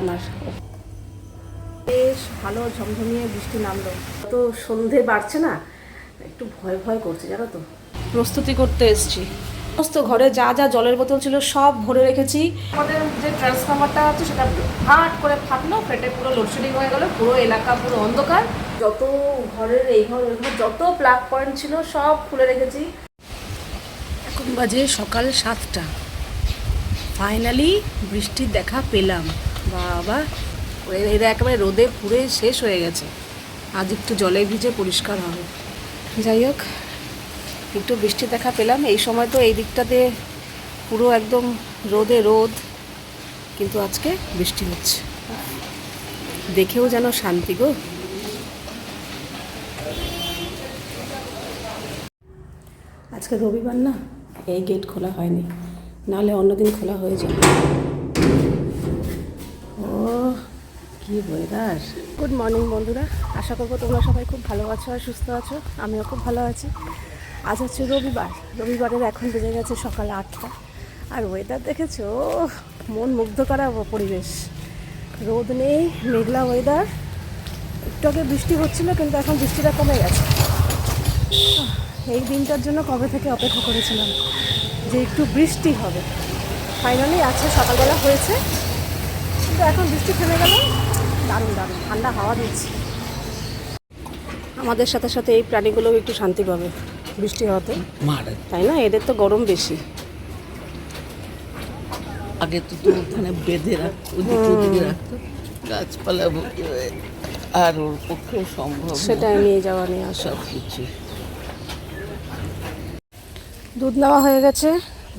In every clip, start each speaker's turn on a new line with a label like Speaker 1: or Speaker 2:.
Speaker 1: আমার বেশ ভালো ঝমঝমিয়ে বৃষ্টি নামলো। তো সন্ধে বাড়ছে না, একটু ভয় ভয় করছে, জানো তো। প্রস্তুতি করতে এসছি। সমস্ত ঘরে যা যা জলের বোতল ছিল সব ভরে রেখেছি। আমাদের যে ট্রান্সফরমারটা আছে, সেটা হাট করে ফাটলো, ফেটে পুরো লোডশেডিং হয়ে গেল, পুরো এলাকা পুরো অন্ধকার। যত ঘরের, এই ঘর যত প্লাগ পয়েন্ট ছিল, সব খুলে রেখেছি। এখন বাজে সকাল সাতটা। ফাইনালি বৃষ্টির দেখা পেলাম। বাবা এরা একেবারে রোদে পুড়ে শেষ হয়ে গেছে। আজ একটু জলে ভিজে পরিষ্কার হবে। যাই হোক, একটু বৃষ্টির দেখা পেলাম। এই সময় তো এই দিকটাতে পুরো একদম রোদে রোদ, কিন্তু আজকে বৃষ্টি হচ্ছে। দেখেও যেন শান্তি গো। আজকে রবিবার না, এই গেট খোলা হয়নি। নাহলে অন্যদিন খোলা হয়ে যায় ও কি ওয়েদার গুড মর্নিং বন্ধুরা। আশা করব তোমরা সবাই খুব ভালো আছো আর সুস্থ আছো। আমিও খুব ভালো আছি। আজ হচ্ছে রবিবার। রবিবারের এখন বেজে গেছে সকাল আটটা। আর ওয়েদার দেখেছ? মন মুগ্ধ করা পরিবেশ। রোদ নেই, মেঘলা ওয়েদার একটু আগে বৃষ্টি হচ্ছিল, কিন্তু এখন বৃষ্টিটা কমে গেছে। এই দিনটার জন্য কবে থেকে অপেক্ষা করেছিলাম যে একটু বৃষ্টি হবে। ফাইনালি আছে সকালবেলা হয়েছে। কিন্তু এখন বৃষ্টি থেমে গেল। দারুণ দারুণ। ঠান্ডা হাওয়া দিচ্ছে। আমাদের সাথে সাথে এই প্রাণীগুলোও একটু শান্তি পাবে বৃষ্টি হওয়াতে। তাই না? এদের তো গরম বেশি।
Speaker 2: আগে তো তো ওখানে বেঁধে রাখতো রাখতো গাছপালা আর ওর পক্ষেও সম্ভব
Speaker 1: সেটাই নিয়ে যাওয়া নিয়ে আসা।
Speaker 2: সব কিছু
Speaker 1: দুধ নেওয়া হয়ে গেছে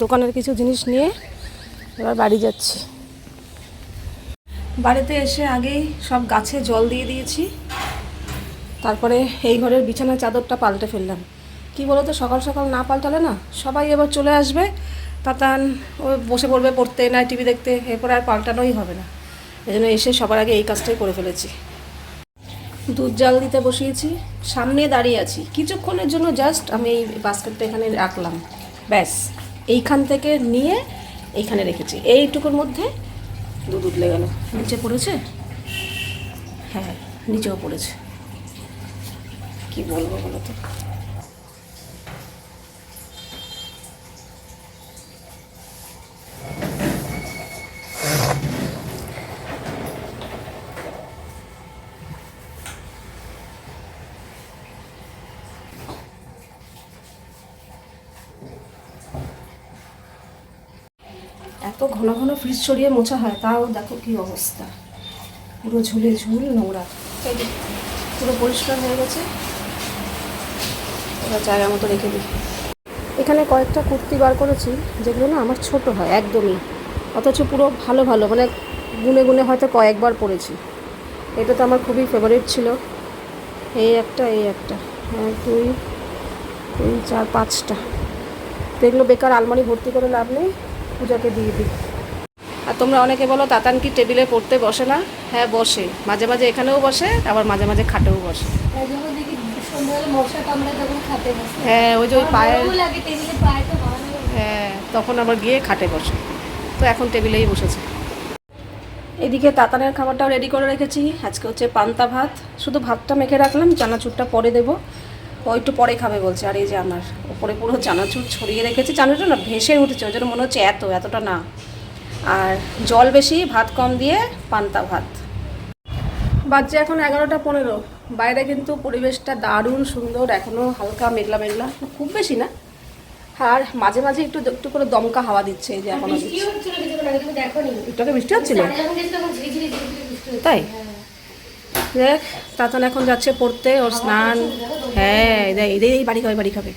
Speaker 1: দোকানের কিছু জিনিস নিয়ে এবার বাড়ি যাচ্ছি। বাড়িতে এসে আগেই সব গাছে জল দিয়ে দিয়েছি। তারপরে এই ঘরের বিছানার চাদরটা পাল্টে ফেললাম। কি বলো তো সকাল সকাল না পাল্টালে না সবাই এবার চলে আসবে। তাতান, ও বসে পড়বে পড়তে, না টিভি দেখতে, এরপর আর পাল্টানোই হবে না। এই জন্য এসে সবার আগে এই কাজটাই করে ফেলেছি। দুধ জাল দিতে বসিয়েছি, সামনে দাঁড়িয়ে আছি। কিছুক্ষণের জন্য জাস্ট আমি এই বাস্কেটটা এখানে রাখলাম। ব্যাস, এইখান থেকে নিয়ে এইখানে রেখেছি। এইটুকুর মধ্যে দুধ উঠলে গেল। নিচে পড়েছে? হ্যাঁ নিচেও পড়েছে। কি বলব বলো তো এত ঘন ঘন ফ্রিজ সরিয়ে মোছা হয় তাও দেখো কি অবস্থা। পুরো ঝুলে ঝুল নোংরা। পুরো পরিষ্কার হয়ে গেছে। এবার জায়গা মতো রেখে দিই। এখানে কয়েকটা কুর্তি বার করেছি যেগুলো না আমার ছোট হয় একদমই। অথচ পুরো ভালো ভালো মানে গুনে গুনে হয়তো কয়েকবার পরেছি। এটা তো আমার খুবই ফেভারিট ছিল। এই একটা এই একটা। এক দুই তিন চার পাঁচটা। তো এগুলো বেকার আলমারি ভর্তি করে লাভ নেই পূজাকে দিয়ে দিই। আর তোমরা অনেকে বলো তাতান কি টেবিলে পড়তে বসে না? হ্যাঁ বসে। মাঝে মাঝে এখানেও বসে আবার মাঝে মাঝে খাটেও বসে। হ্যাঁ ওই যে ওই
Speaker 3: পায়ে
Speaker 1: হ্যাঁ তখন আবার গিয়ে খাটে বসে। তো এখন টেবিলেই বসেছে। এদিকে তাতানের খাবারটাও রেডি করে রেখেছি। আজকে হচ্ছে পান্তা ভাত। শুধু ভাতটা মেখে রাখলাম চানাচুরটা পরে দেবো। ও একটু পরে খাবে বলছে আর এই যে আমার ওপরে পুরো চানাচুর ছড়িয়ে রেখেছি। চানাচুর না ভেসে উঠেছে ওই জন্য মনে হচ্ছে এত এতটা না। আর জল বেশি ভাত কম দিয়ে পান্তা ভাত। বাজছে এখন এগারোটা পনেরো। বাইরে কিন্তু পরিবেশটা দারুণ সুন্দর এখনও হালকা মেঘলা মেঘলা খুব বেশি না। আর মাঝে মাঝে একটু একটু করে দমকা হাওয়া দিচ্ছে এই যে
Speaker 3: এখনও
Speaker 1: একটু বৃষ্টি হচ্ছিল? তাই? দেখ তাতন এখন যাচ্ছে পড়তে ওর স্নান হ্যাঁ এই এই বাড়ি খাবে বাড়ি খাবে।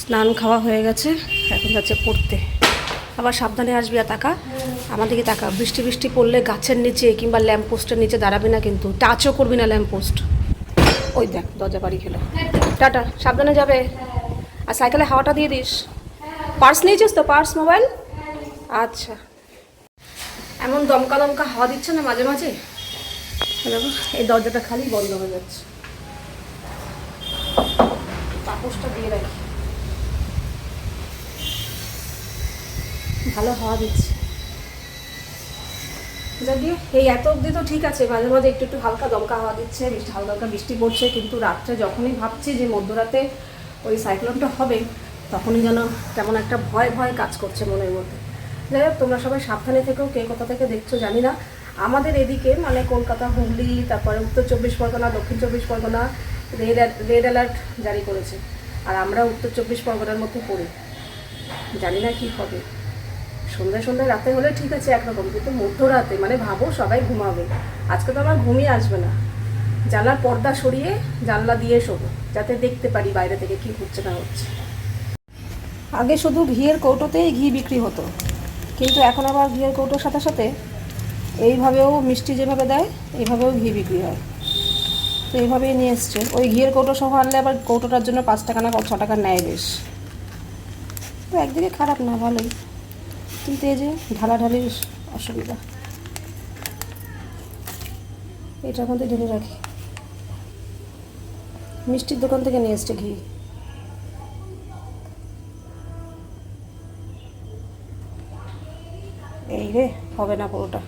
Speaker 1: স্নান খাওয়া হয়ে গেছে এখন যাচ্ছে পড়তে। আবার সাবধানে আসবি আর তাকা। আমার দিকে তাকা। বৃষ্টি বৃষ্টি পড়লে গাছের নিচে কিংবা ল্যাম্প পোস্টের নিচে দাঁড়াবি না কিন্তু। টাচও করবি না ল্যাম্প পোস্ট ওই দেখ, দরজা বাড়ি খেলো। টাটা, সাবধানে যাবে। আর সাইকেলে হাওয়াটা দিয়ে দিস। পার্স নিয়েছিস তো? পার্স মোবাইল আচ্ছা। এমন দমকা দমকা হাওয়া দিচ্ছে না মাঝে মাঝে? এই দরজাটা খালি বন্ধ হয়ে যাচ্ছে। পাপোশটা দিয়ে রাখি। ভালো হাওয়া দিচ্ছে। যাকে এই এত অবধি তো ঠিক আছে, মাঝে মাঝে একটু একটু হালকা দমকা হাওয়া দিচ্ছে বৃষ্টি হালকা হালকা বৃষ্টি পড়ছে, কিন্তু রাত্রে যখনই ভাবছি যে মধ্যরাতে ওই সাইক্লোনটা হবে, তখনই যেন কেমন একটা ভয় ভয় কাজ করছে মনের মধ্যে। যাই হোক, তোমরা সবাই সাবধানে থেকেও কে কোথা থেকে দেখছ জানি না। আমাদের এদিকে মানে কলকাতা, হুগলি, তারপরে উত্তর চব্বিশ পরগনা, দক্ষিণ চব্বিশ পরগনা রেড রেড অ্যালার্ট জারি করেছে। আর আমরা উত্তর চব্বিশ পরগনার মধ্যে পড়ি। জানি না কী হবে। সন্ধ্যায় সন্ধ্যায় রাতে হলে ঠিক আছে একরকম, কিন্তু মধ্যরাতে মানে ভাবো সবাই ঘুমাবে। আজকে তো আমার ঘুমিয়ে আসবে না। জানলার পর্দা সরিয়ে জানলা দিয়ে শোবো, যাতে দেখতে পারি বাইরে থেকে কি হচ্ছে না হচ্ছে। আগে শুধু ঘিয়ের কৌটোতেই ঘি বিক্রি হতো, কিন্তু এখন আবার ঘিয়ের কৌটোর সাথে সাথে এইভাবেও মিষ্টি যেভাবে দেয়, এইভাবেও ঘি বিক্রি হয়। তো এইভাবেই নিয়ে এসছে। ওই ঘিয়ের কৌটো সহ আনলে আবার কৌটোটার জন্য পাঁচ টাকা না ছ টাকা নেয় বেশ। তো একদিকে খারাপ না, ভালোই। কিন্তু এই যে ঢালাঢালির অসুবিধা। এটার মধ্যে ঢেলে রাখি। মিষ্টির দোকান থেকে নিয়ে এসছে ঘি। এই রে, হবে না পুরোটা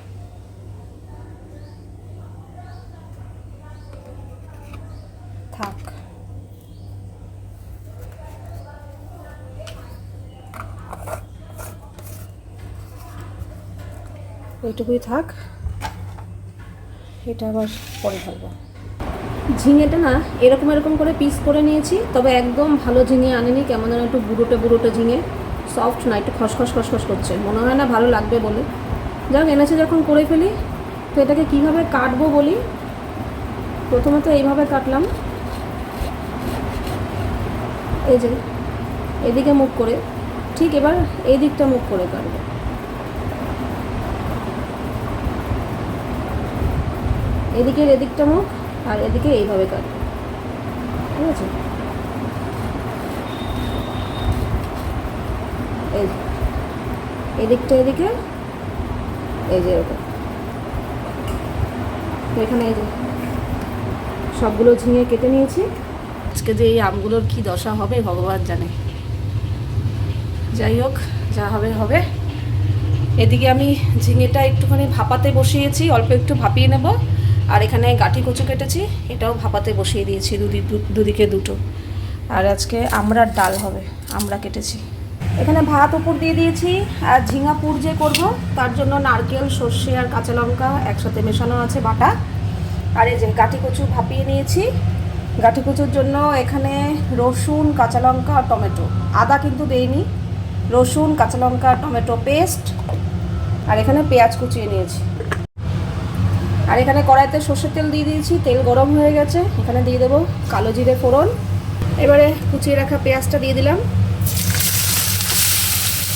Speaker 1: থাক এইটুকুই থাক। এটা আবার পরে ঢালবো ঝিঙেটা না এরকম এরকম করে পিস করে নিয়েছি, তবে একদম ভালো ঝিঙে আনিনি, কেমন যেন একটু বুড়োটে বুড়োটে ঝিঙে। সফট না, একটু খসখস খসখস করছে। মনে হয় না ভালো লাগবে বলে। যাক, এনেছে যখন করে ফেলি। তো এটাকে কীভাবে কাটবো বলি? প্রথমে তো এইভাবে কাটলাম। এই যে, এদিকে মুখ করে। ঠিক এবার এই দিকটা মুখ করে কাটবো। এদিকের এদিকটা মুখ, আর এদিকে এইভাবে কাটবো ঠিক আছে? এই এদিকটা এদিকে, এই যে এরকম। এখানে এই যে সবগুলো ঝিঙে কেটে নিয়েছি। আজকে যে এই আমগুলোর কি দশা হবে, ভগবান জানে। যাই হোক, যা হবে হবে। এদিকে আমি ঝিঙেটা একটুখানি ভাপাতে বসিয়েছি, অল্প একটু ভাপিয়ে নেব। আর এখানে গাঠি কচু কেটেছি, এটাও ভাপাতে বসিয়ে দিয়েছি দুদি দুদিকে দুটো। আর আজকে আমড়ার ডাল হবে, আমরা কেটেছি। এখানে ভাত উপর দিয়ে দিয়েছি, আর ঝিঙা পুর যে করব, তার জন্য নারকেল, সর্ষে আর কাঁচা লঙ্কা একসাথে মেশানো আছে বাটা। আর এই যে গাঠি কচু ভাপিয়ে নিয়েছি। গাঠি কচুর জন্য এখানে রসুন, কাঁচা লঙ্কা আর টমেটো। আদা কিন্তু দেইনি। রসুন, কাঁচা লঙ্কা, টমেটো পেস্ট। আর এখানে পেঁয়াজ কুচিয়ে নিয়েছি। আর এখানে কড়াইতে সর্ষের তেল দিয়ে দিয়েছি, তেল গরম হয়ে গেছে। এখানে দিয়ে দেবো কালো জিরে ফোড়ন। এবারে কুচিয়ে রাখা পেঁয়াজটা দিয়ে দিলাম।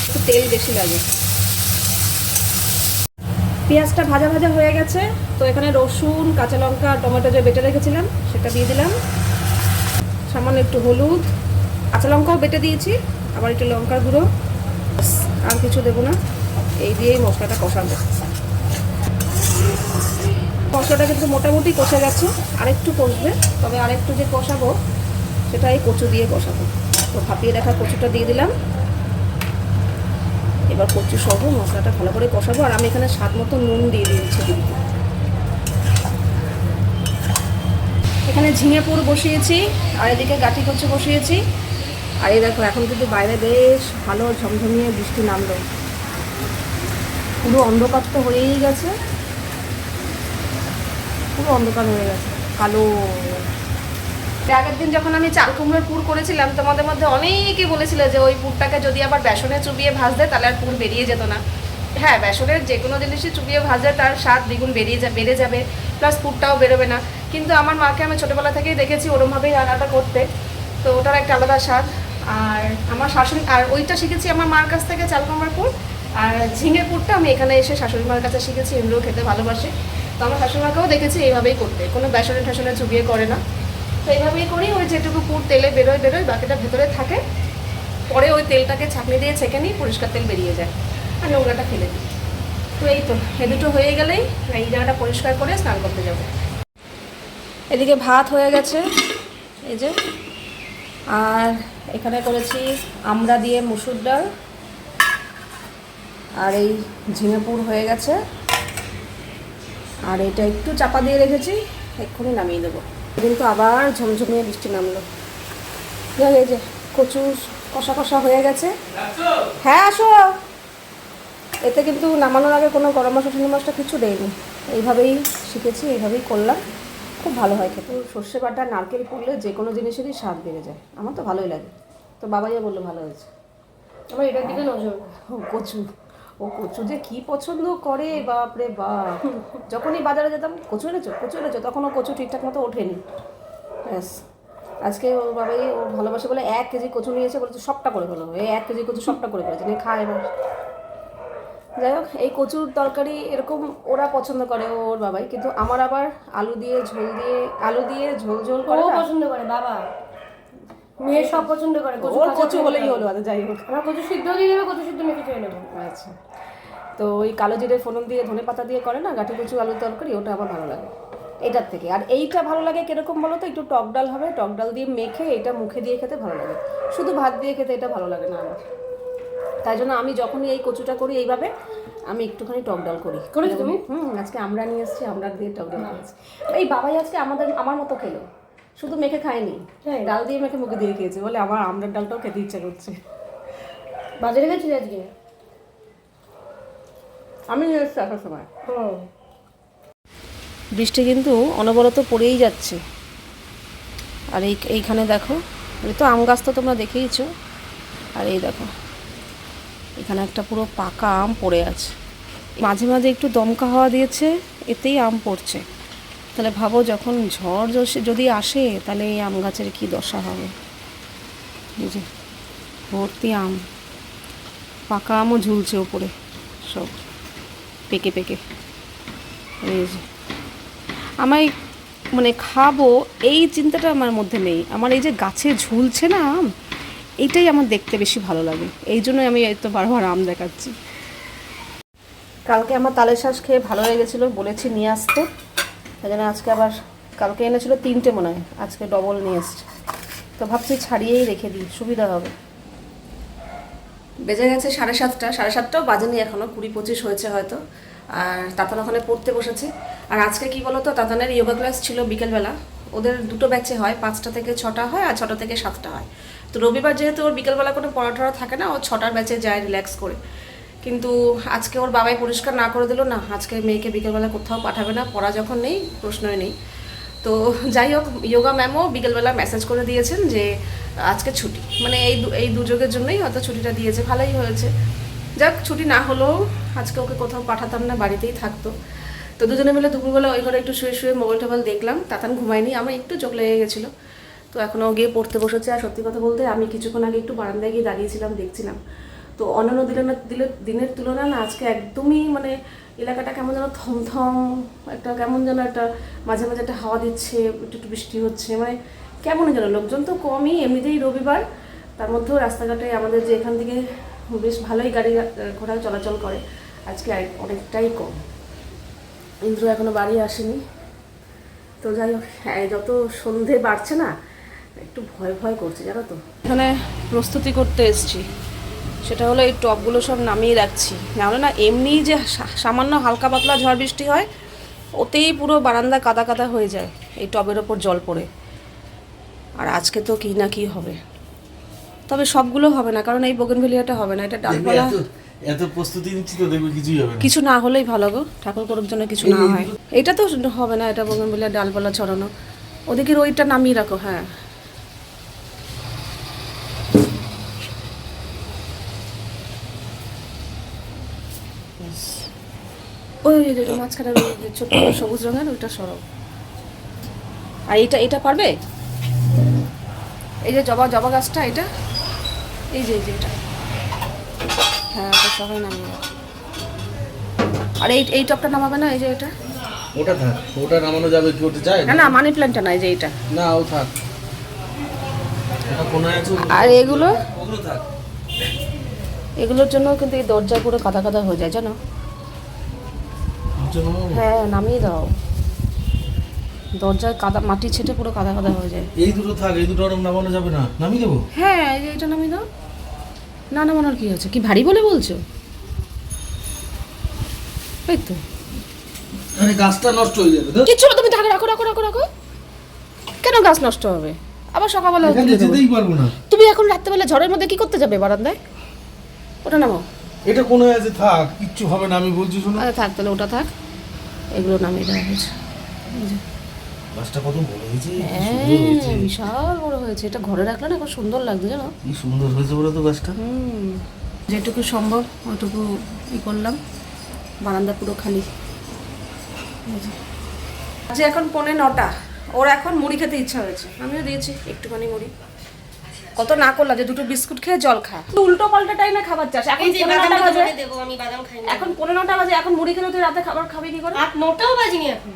Speaker 1: একটু তেল বেশি লাগে। পেঁয়াজটা ভাজা ভাজা হয়ে গেছে, তো এখানে রসুন, কাঁচা লঙ্কা, টমেটো যে বেটে রেখেছিলাম, সেটা দিয়ে দিলাম। সামান্য একটু হলুদ, কাঁচা লঙ্কাও বেটে দিয়েছি, আবার একটু লঙ্কার গুঁড়ো। আর কিছু দেবো না। এই দিয়েই মশলাটা কষাবো। মশলাটা কিন্তু মোটামুটি কষে গেছে আরেকটু কষবে, তবে আরেকটু যে কষাবো সেটা এই কচু দিয়ে কষাবো। তো ভাপিয়ে রাখা কচুটা দিয়ে দিলাম। এবার কচু সহ মশলাটা ভালো করে কষাবো, আর আমি এখানে স্বাদ মতো নুন দিয়ে দিয়েছি। কিন্তু এখানে ঝিঙে পুর বসিয়েছি, আর এদিকে গাঠি কচু বসিয়েছি। আর এই দেখো, এখন কিন্তু বাইরে বেশ ভালো ঝমঝমিয়ে বৃষ্টি নামলো। পুরো অন্ধকার তো হয়েই গেছে। পুরো অন্ধকার হয়ে গেছে, কালো আগের দিন যখন আমি চাল কুমড়োর পুর করেছিলাম তোমাদের মধ্যে অনেকে বলেছিল যে ওই পুরটাকে যদি আবার বেসনে চুবিয়ে ভাজতে, তাহলে আর পুর বেরিয়ে যেত না। হ্যাঁ বেসনের যে কোনো জিনিসই চুবিয়ে ভাজলে তার স্বাদ দ্বিগুণ বেরিয়ে যা, বেড়ে যাবে প্লাস পুরটাও বেরোবে না। কিন্তু আমার মাকে আমি ছোটোবেলা থেকেই দেখেছি ওরমভাবেই রান্নাটা করতে, তো ওটার একটা আলাদা স্বাদ। আর আমার শাশুড়ি, আর ওইটা শিখেছি আমার মার কাছ থেকে চাল কুমড়োর পুর। আর ঝিঙে পুরটা আমি এখানে এসে শাশুড়ি মার কাছে শিখেছি, এমনিও খেতে ভালোবাসে। তো আমার শাশুড়ি মাকেও দেখেছি, এইভাবেই করতে। কোনো বেসনে টেসনে চুবিয়ে করে না। তো এইভাবেই করি, ওই যেটুকু পুর তেলে বেরোয় বেরোয় বাকিটা ভেতরে থাকে। পরে ওই তেলটাকে ছাঁকনি দিয়ে ছেঁকে নিই, পরিষ্কার তেল বেরিয়ে যায় আর নোংরাটা ফেলে দিই। তো এই তো এ দুটো হয়ে গেলেই এই জায়গাটা পরিষ্কার করে স্নান করতে যাব। এদিকে ভাত হয়ে গেছে, এই যে। আর এখানে করেছি আমড়া দিয়ে মুসুর ডাল। আর এই ঝিঙেপুর হয়ে গেছে। আর এটা একটু চাপা দিয়ে রেখেছি এক্ষুনি নামিয়ে দেবো। কিন্তু আবার ঝমঝমিয়ে বৃষ্টি নামলো। এই যে কচু কষা কষা হয়ে গেছে। হ্যাঁ আসো। এতে কিন্তু নামানোর আগে কোনো গরম মশলা ঠান্ডা মশলা কিছু দেয়নি এইভাবেই শিখেছি এইভাবেই করলাম। খুব ভালো হয় খেতে। সর্ষে বাটা নারকেল পুড়লে যে কোনো জিনিসেরই স্বাদ বেড়ে যায়। আমার তো ভালোই লাগে। তো বাবাইও বলল ভালো হয়েছে।
Speaker 3: আমার এটার দিকে নজর।
Speaker 1: কচু। ও কচু যে কি পছন্দ করে বাপ রে বাপ। যখনই বাজারে যেতাম কচু এনেছো কচু এনেছো তখন ও কচু ঠিকঠাক মতো ওঠেনি। ব্যাস। আজকে ওর বাবাই ও ভালোবাসে বলে এক কেজি কচু নিয়েছে বলেছে সবটা করে ফেলো। এই এক কেজি কচু সবটা করে ফেলেছে নিয়ে খায় এবার। যাই হোক এই কচুর তরকারি এরকম ওরা পছন্দ করে ওর বাবাই। কিন্তু আমার আবার আলু দিয়ে ঝোল দিয়ে আলু দিয়ে ঝোল ঝোল করে
Speaker 3: পছন্দ করে বাবা। মেয়ে সব পছন্দ করে কচু
Speaker 1: ওর
Speaker 3: কচু
Speaker 1: হলেই হলো আচ্ছা যাই হোক।
Speaker 3: আমার কচু সিদ্ধ দিয়ে দেবে কচু সিদ্ধ মেখে খেয়ে নেব।
Speaker 1: আচ্ছা। তো ওই কালো জিরে ফোড়ন দিয়ে ধনে পাতা দিয়ে করে না গাঠি কচু আলু তরকারি ওটা আমার ভালো লাগে। এটার থেকে। আর এইটা ভালো লাগে কীরকম বলো তো? একটু টক ডাল হবে টক ডাল দিয়ে মেখে এটা মুখে দিয়ে খেতে ভালো লাগে। শুধু ভাত দিয়ে খেতে এটা ভালো লাগে না আমার। তাই জন্য আমি যখনই এই কচুটা করি এইভাবে আমি একটুখানি টক ডাল করি।
Speaker 3: করেছ তুমি?
Speaker 1: হুম আজকে আমরা নিয়ে এসেছি আমরা দিয়ে টক ডাল এই বাবাই আজকে আমাদের আমার মতো খেলো। শুধু মেখে খায়নি? ডাল দিয়ে মেখে মুখে দিয়ে খেয়েছে। বলে আমার আমড়ার ডালটাও খেতে ইচ্ছা করছে।
Speaker 3: বাজারে গেছিলি আজকে?
Speaker 1: আমি নিয়ে এসেছি আসার সময়। বৃষ্টি কিন্তু অনবরত পড়েই যাচ্ছে। আর এই এইখানে দেখো এই তো আম গাছ তো তোমরা দেখেইছো আর এই দেখো এখানে একটা পুরো পাকা আম পড়ে আছে। মাঝে মাঝে একটু দমকা হাওয়া দিয়েছে এতেই আম পড়ছে। তাহলে ভাবো যখন ঝড় যদি আসে, তাহলে এই আম গাছের কী দশা হবে? যে ভর্তি আম, পাকা আমও ঝুলছে ওপরে, সব পেকে পেকে। এই যে আমায় মানে খাব, এই চিন্তাটা আমার মধ্যে নেই। আমার এই যে গাছে ঝুলছে না আম এইটাই আমার দেখতে বেশি ভালো লাগে। এই জন্যই আমি এই তো বারবার আম দেখাচ্ছি। কালকে আমার তালের শ্বাস খেয়ে ভালো হয়ে গেছিল, বলেছি নিয়ে আসতে। তাই জন্য আজকে আবার কালকে এনেছিল তিনটে মনে হয়। আজকে ডবল নিয়ে এসছে। তো ভাবছি ছাড়িয়েই রেখে দিই, সুবিধা হবে। বেজে গেছে সাড়ে সাতটা, সাড়ে সাতটাও বাজেনি এখনও কুড়ি পঁচিশ হয়েছে হয়তো। আর তাতান ওখানে পড়তে বসেছে। আর আজকে কি বলতো, তাতানের যোগা ক্লাস ছিল বিকেলবেলা। ওদের দুটো ব্যাচে হয়, পাঁচটা থেকে ছটা হয় আর ছটা থেকে সাতটা হয়। তো রবিবার যেহেতু ওর বিকেলবেলা কোনো পড়া পড়াটরা থাকে না, ও ছটার ব্যাচে যায় রিল্যাক্স করে। কিন্তু আজকে ওর বাবাই পরিষ্কার না করে দিল, না, আজকে মেয়েকে বিকেলবেলা কোথাও পাঠাবে না, পড়া যখন নেই, প্রশ্নই নেই। তো যাই হোক যোগা ম্যামও বিকেলবেলা মেসেজ করে দিয়েছেন যে, আজকে ছুটি। মানে এই এই দুযোগের জন্যই হয়তো ছুটিটা দিয়েছে, ভালোই হয়েছে। যাক, ছুটি না হলেও আজকে ওকে কোথাও পাঠাতাম না, বাড়িতেই থাকতো। তো দুজনে মিলে দুপুরবেলা ওই ঘরে একটু শুয়ে শুয়ে মোবাইল টোবাইল দেখলাম, তাতান ঘুমায়নি, আমার একটু চোখ লেগে গেছিল। তো এখনও গিয়ে পড়তে বসেছে, আর সত্যি কথা বলতে আমি কিছুক্ষণ আগে একটু বারান্দায় গিয়ে দাঁড়িয়েছিলাম, দেখছিলাম। তো অন্যান্য দিনের দিলে- দিনের তুলনায় না আজকে একদমই মানে এলাকাটা কেমন যেন থমথম, একটা কেমন যেন একটা মাঝে মাঝে একটা হাওয়া দিচ্ছে, একটু একটু বৃষ্টি হচ্ছে মানে কেমন যেন। লোকজন তো কমই, এমনিতেই রবিবার। তার মধ্যেও রাস্তাঘাটে আমাদের যে এখান থেকে বেশ ভালোই গাড়ি ঘোড়া চলাচল করে, আজকে অনেকটাই কম। ইন্দ্র এখনও বাড়ি আসেনি। তো যাই হোক হ্যাঁ যত সন্ধে বাড়ছে না, একটু ভয় ভয় করছে, জানো তো। এখানে প্রস্তুতি করতে এসেছি। সেটা হলো এই টবগুলো সব নামিয়ে রাখছি। নাহলে না এমনিই যে সামান্য হালকা পাতলা ঝড় বৃষ্টি হয় ওতেই পুরো বারান্দা কাদা কাদা হয়ে যায় এই টবের ওপর জল পড়ে। আর আজকে তো কী না কি হবে। তবে সবগুলো হবে না কারণ এই বোগেনভেলিয়াটা হবে না এটা ডালপালা
Speaker 4: এত প্রস্তুতি নিচ্ছি তো দেখবে কিছুই হবে না।
Speaker 1: কিছু না হলেই ভালো গো ঠাকুর করুক জন্য কিছু না হয়। এটা তো হবে না এটা বোগেনভেলিয়া ডালপালা ছড়ানো। ওদিকের ওইটা নামিয়ে রাখো হ্যাঁ। ওই মাঝখানে ছোট্ট সবুজ রঙের ওইটা সরো আর এটা এটা পারবে? এই যে জবা জবা গাছটা এটা? এই যে এই যে এটা। হ্যাঁ ওটা সবাই নামিয়ে। আর এই এই টপটা নামাবে না এই যে এটা?
Speaker 4: ওটা থাক ওটা নামানো যাবে কি ওটা যায়?
Speaker 1: না না মানি প্ল্যান্টটা না এই যে এটা
Speaker 4: না ও থাক।
Speaker 1: আর এগুলো? এগুলোর জন্য কিন্তু এই দরজায় পুরো কাদা কাদা হয়ে যায় জানো? হ্যাঁ নামিয়ে দাও। দরজায় কাদা মাটি ছেটে পুরো কাদা কাদা হয়ে যায়।
Speaker 4: এই দুটো থাক এই দুটো ওরম নামানো যাবে না। নামিয়ে দেবো?
Speaker 1: হ্যাঁ এই যে এটা নামিয়ে দাও। না নামানোর কি আছে? কি ভারী বলে বলছো? এই তো।
Speaker 4: আরে গাছটা নষ্ট হয়ে যাবে তো?
Speaker 1: কিচ্ছু না, তুমি থাকো রাখো রাখো রাখো রাখো। কেন গাছ নষ্ট হবে? আবার সকালবেলা।
Speaker 4: যেতেই পারব না।
Speaker 1: তুমি এখন রাত্রেবেলা ঝড়ের মধ্যে কি করতে যাবে বারান্দায়? ওটা নামো
Speaker 4: এটা কোনো আছে থাক কিচ্ছু হবে না আমি বলছি শোনো।
Speaker 1: আরে থাক তাহলে ওটা থাক। এগুলো নামিয়ে দেওয়া হয়েছে।
Speaker 4: গাছটা কত বড় হয়েছে
Speaker 1: হ্যাঁ
Speaker 4: হয়েছে।
Speaker 1: বিশাল বড় হয়েছে। এটা ঘরে রাখলে না খুব সুন্দর লাগছে জানো?
Speaker 4: কি সুন্দর হয়েছে বলো তো গাছটা
Speaker 1: হুম যেটুকু সম্ভব ওইটুকু ই করলাম। বারান্দা পুরো খালি। যে। এখন পৌনে নটা। ওর এখন মুড়ি খেতে ইচ্ছা হয়েছে। আমিও দিয়েছি একটুখানি মুড়ি। কত না করলাম যে দুটো বিস্কুট খেয়ে জল খা। উল্টো পাল্টা টাইমে খাবার চাস। এখন
Speaker 3: এই যে
Speaker 1: পৌনে
Speaker 3: বাদাম
Speaker 1: নটা বাজে।
Speaker 3: দেবো আমি বাদাম খাই না
Speaker 1: এখন পনেরো নটা বাজে এখন মুড়ি খেলে তুই রাতে খাবার খাবি কি করে?
Speaker 3: আট নটাও বাজিনি এখন।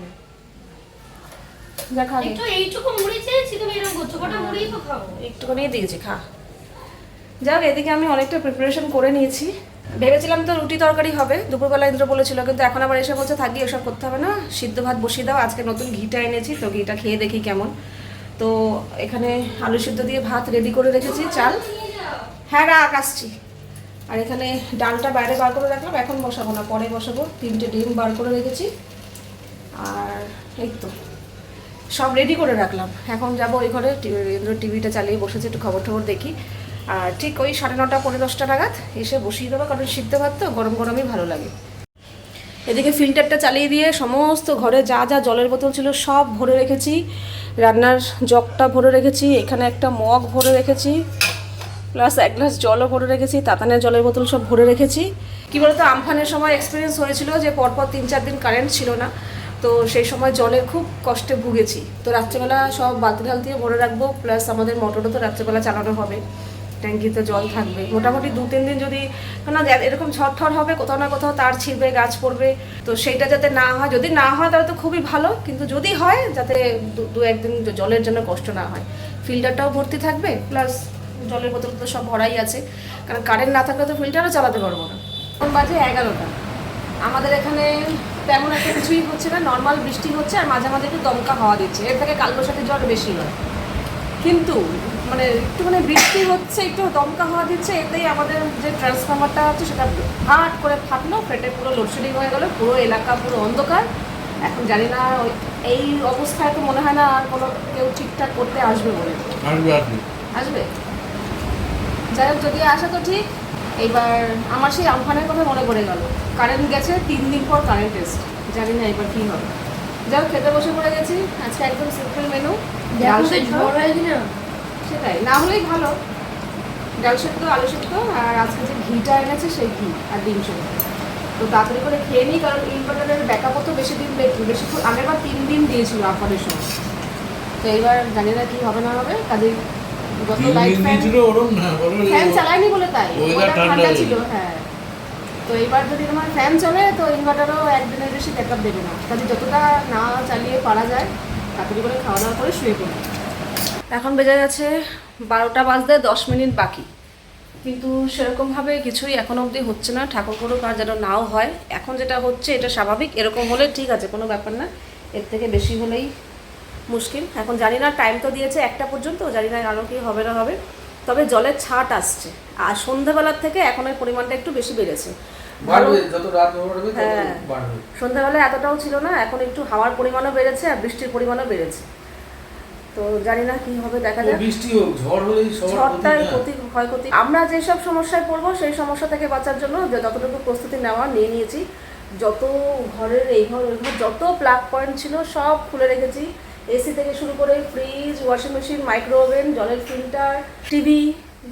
Speaker 1: যা খাবি।
Speaker 3: একটু এইটুকু মুড়ি চেয়েছি তুমি এরকম করছ কটা মুড়িই তো খাব
Speaker 1: একটুখানি দিয়েছি খা। যাক এদিকে আমি অনেকটা প্রিপারেশন করে নিয়েছি। ভেবেছিলাম তো রুটি তরকারি হবে দুপুরবেলা ইন্দ্র বলেছিল কিন্তু এখন আবার এসে বলছে থাকি এসব করতে হবে না। সিদ্ধ ভাত বসিয়ে দাও আজকে নতুন ঘিটা এনেছি তো ঘিটা খেয়ে দেখি কেমন। তো এখানে আলু সিদ্ধ দিয়ে ভাত রেডি করে রেখেছি, চাল। হ্যাঁ রাখ, আসছি। আর এখানে ডালটা বাইরে বার করে রাখলাম, এখন বসাবো না, পরে বসাবো। তিনটে ডিম বার করে রেখেছি। আর এই তো, সব রেডি করে রাখলাম। এখন যাব ওই ঘরে টিভিটা চালিয়ে বসেছে, একটু খবর টবর দেখি। আর ঠিক ওই সাড়ে নটা পনেরো দশটা নাগাদ এসে বসিয়ে দেবো, কারণ সিদ্ধ ভাত তো গরম গরমই ভালো লাগে। এদিকে ফিল্টারটা চালিয়ে দিয়ে সমস্ত ঘরে যা যা জলের বোতল ছিল সব ভরে রেখেছি। রান্নার জগটা ভরে রেখেছি, এখানে একটা মগ ভরে রেখেছি প্লাস এক গ্লাস জলও ভরে রেখেছি, তাতানের জলের বোতল সব ভরে রেখেছি। কী বলতো, আমফানের সময় এক্সপিরিয়েন্স হয়েছিল যে পরপর তিন চার দিন কারেন্ট ছিল না, তো সেই সময় জলের খুব কষ্টে ভুগেছি। তো রাত্রেবেলা সব বালতি ঢালতি ভরে রাখব প্লাস আমাদের মোটরও তো রাত্রেবেলা চালানো হবে। ট্যাঙ্কিতে জল থাকবে। মোটামুটি দু, তিন দিন যদি না এরকম ঝড় হবে, কোথাও না কোথাও তার ছিঁড়বে, গাছ পড়বে। তো সেইটা যাতে না হয়, যদি না হয় তাহলে তো খুবই ভালো। কিন্তু যদি হয়, যাতে দু- একদিন জলের জন্য কষ্ট না হয়। ফিল্টারটাও ভর্তি থাকবে, প্লাস জলের বোতল তো সব ভরাই আছে। কারণ কারেন্ট না থাকলে তো ফিল্টারও চালাতে পারব না। এখন বাজে এগারোটা। আমাদের এখানে তেমন একটা কিছুই হচ্ছে না নর্মাল বৃষ্টি হচ্ছে আর মাঝে মাঝে একটু দমকা হাওয়া দিচ্ছে। এর থেকে কালবৈশাখী জ্বর বেশি হয়। কিন্তু মানে একটু মানে বৃষ্টি হচ্ছে একটু দমকা হাওয়া দিচ্ছে এতেই আমাদের যে ট্রান্সফরমারটা আছে সেটা হাট করে ফাটলো ফেটে পুরো লোডশেডিং হয়ে গেল পুরো এলাকা পুরো অন্ধকার। এখন জানি না ওই- এই অবস্থায় তো মনে হয় না আর কোনো কেউ ঠিকঠাক করতে আসবে বলে।
Speaker 4: আসবে
Speaker 1: যাই হোক যদি আসে তো ঠিক এইবার আমার সেই আমফানের কথা মনে পড়ে গেল। কারেন্ট গেছে তিন দিন পর কারেন্ট এসছে জানি না এবার কী হবে। যাই হোক খেতে বসে পড়ে গেছি। আজকে একদম সিম্পল মেনু
Speaker 3: ঝড় হয়েছে না?
Speaker 1: সেটাই না হলেই ভালো। ডাল সেদ্ধ আলু সেদ্ধ আর আজকে যে ঘিটা এনেছে সেই ঘি আর ডিম সেদ্ধ। তো তাড়াতাড়ি করে খেয়ে নিই কারণ ইনভার্টারের ব্যাকআপও তো বেশি দিন বে- বেশি আগের বার তিন দিন দিয়েছিল আমফানের সময় তো এইবার জানি না কি হবে না হবে কাজে লাইট ফ্যান
Speaker 4: দিয়েছিল ওরম না বলো
Speaker 1: ফ্যান চালাইনি বলে তাই
Speaker 4: ঠান্ডা
Speaker 1: ছিল। হ্যাঁ। তো এবার যদি তোমার ফ্যান চলে তো ইনভার্টারও একদিনের বেশি ব্যাকআপ দেবে না। কাজে যতটা না চালিয়ে পারা যায় তাড়াতাড়ি করে খাওয়া দাওয়া করে শুয়ে পড়ি। এখন বেজে গেছে বারোটা বাজতে দশ মিনিট বাকি। কিন্তু সেরকমভাবে কিছুই এখন অবধি হচ্ছে না। ঠাকুর করুক আর যেন নাও হয়। এখন যেটা হচ্ছে এটা স্বাভাবিক। এরকম হলে ঠিক আছে কোনো ব্যাপার না। এর থেকে বেশি হলেই মুশকিল। এখন জানি না টাইম তো দিয়েছে একটা পর্যন্ত। জানি না আরও কি হবে না হবে। তবে জলের ছাট আসছে। আর সন্ধ্যাবেলার থেকে এখন এর পরিমাণটা একটু বেশি বেড়েছে। হ্যাঁ। সন্ধ্যাবেলায় এতটাও ছিল না। এখন একটু হাওয়ার পরিমাণও বেড়েছে আর বৃষ্টির পরিমাণও বেড়েছে। তো জানি না কি হবে দেখা যাক।
Speaker 4: বৃষ্টি হোক ঝড় হলেই
Speaker 1: ঝড়টার
Speaker 4: ক্ষতি
Speaker 1: ক্ষয়ক্ষতি। আমরা যেসব সমস্যায় পড়ব সেই সমস্যা থেকে বাঁচার জন্য যতটুকু প্রস্তুতি নেওয়া নিয়ে নিয়েছি। যত ঘরের এই ঘর ওই ঘর যত প্লাগ পয়েন্ট ছিল সব খুলে রেখেছি। এসি থেকে শুরু করে fridge washing machine micro oven জলের ফিল্টার টিভি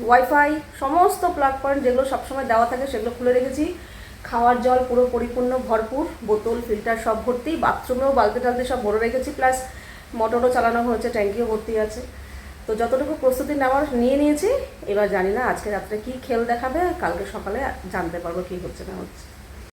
Speaker 1: ওয়াইফাই সমস্ত প্লাগ পয়েন্ট যেগুলো সবসময় দেওয়া থাকে সেগুলো খুলে রেখেছি। খাওয়ার জল পুরো পরিপূর্ণ ভরপুর। বোতল ফিল্টার সব ভর্তি। বাথরুমেও বালতি টালতি সব ভরে রেখেছি। প্লাস মোটরও চালানো হয়েছে, ট্যাঙ্কিও ভর্তি আছে। তো যতটুকু প্রস্তুতি নেওয়ার, নিয়ে নিয়েছি, এবার জানি না আজকে রাত্রে কি খেল দেখাবে, কালকে সকালে জানতে পারব কি হচ্ছে না হচ্ছে।